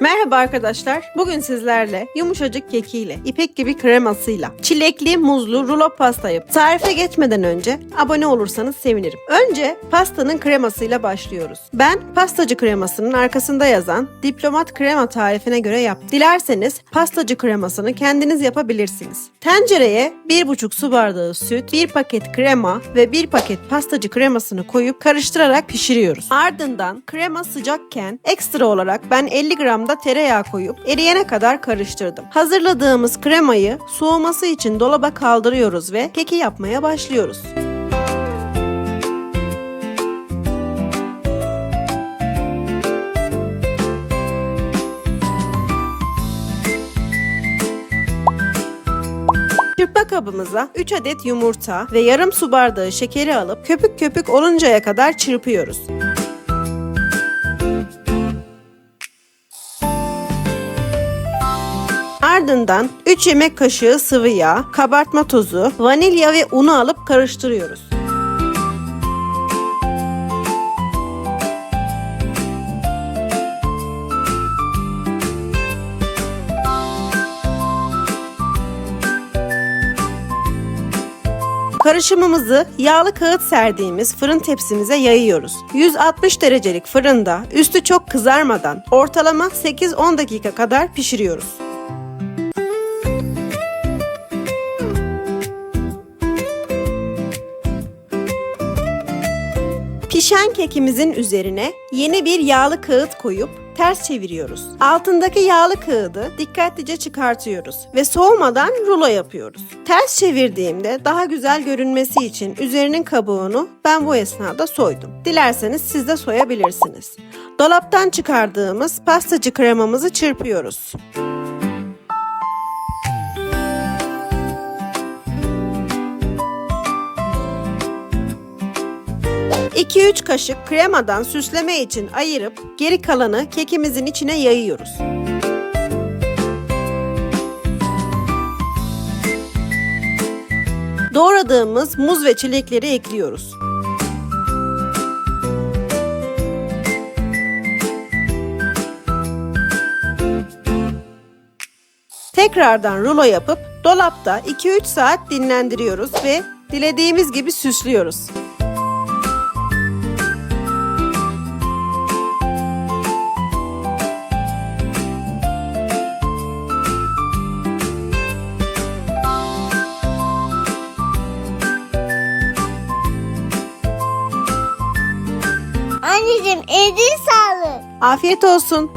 Merhaba arkadaşlar. Bugün sizlerle yumuşacık kekiyle, ipek gibi kremasıyla, çilekli, muzlu rulo pasta yap. Tarife geçmeden önce abone olursanız sevinirim. Önce pastanın kremasıyla başlıyoruz. Ben pastacı kremasının arkasında yazan diplomat krema tarifine göre yaptım. Dilerseniz pastacı kremasını kendiniz yapabilirsiniz. Tencereye 1,5 su bardağı süt, 1 paket krema ve 1 paket pastacı kremasını koyup karıştırarak pişiriyoruz. Ardından krema sıcakken ekstra olarak ben 50 gram da tereyağı koyup eriyene kadar karıştırdım. Hazırladığımız kremayı soğuması için dolaba kaldırıyoruz ve keki yapmaya başlıyoruz. Çırpma kabımıza 3 adet yumurta ve yarım su bardağı şekeri alıp köpük köpük oluncaya kadar çırpıyoruz. Ardından 3 yemek kaşığı sıvı yağ, kabartma tozu, vanilya ve unu alıp karıştırıyoruz. Karışımımızı yağlı kağıt serdiğimiz fırın tepsimize yayıyoruz. 160 derecelik fırında üstü çok kızarmadan ortalama 8-10 dakika kadar pişiriyoruz. Pişen kekimizin üzerine yeni bir yağlı kağıt koyup ters çeviriyoruz. Altındaki yağlı kağıdı dikkatlice çıkartıyoruz ve soğumadan rulo yapıyoruz. Ters çevirdiğimde daha güzel görünmesi için üzerinin kabuğunu ben bu esnada soydum. Dilerseniz siz de soyabilirsiniz. Dolaptan çıkardığımız pastacı kremamızı çırpıyoruz. 2-3 kaşık kremadan süsleme için ayırıp geri kalanı kekimizin içine yayıyoruz. Doğradığımız muz ve çilekleri ekliyoruz. Tekrardan rulo yapıp dolapta 2-3 saat dinlendiriyoruz ve dilediğimiz gibi süslüyoruz. Anneciğim eline sağlık. Afiyet olsun.